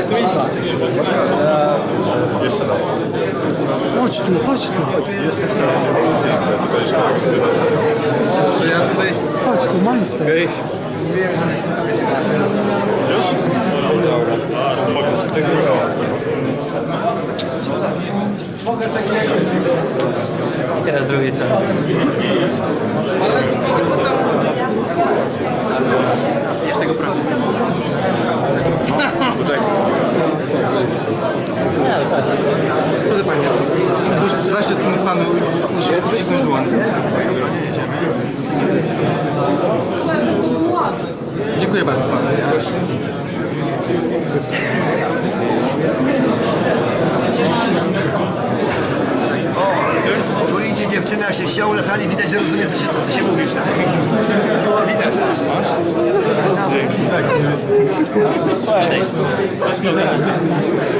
Chcę mieć dwa. Jeszcze raz. Chodź tu, chodź tu. Jeszcze chciałem zrobić zdjęcie, jeszcze tak Chodź tu, majster. Okay. Już? Dobra. Pokaż, jak wygląda. Pokaż. Jeszcze tego proszę. Panie, zaszczyt pomóc Panu uścisnąć dłoń. Dziękuję bardzo Panu. Tu idzie dziewczyna, jak się chciało na sali, widać, że rozumie, co się, co się mówi wszystko. Było widać. Let's go.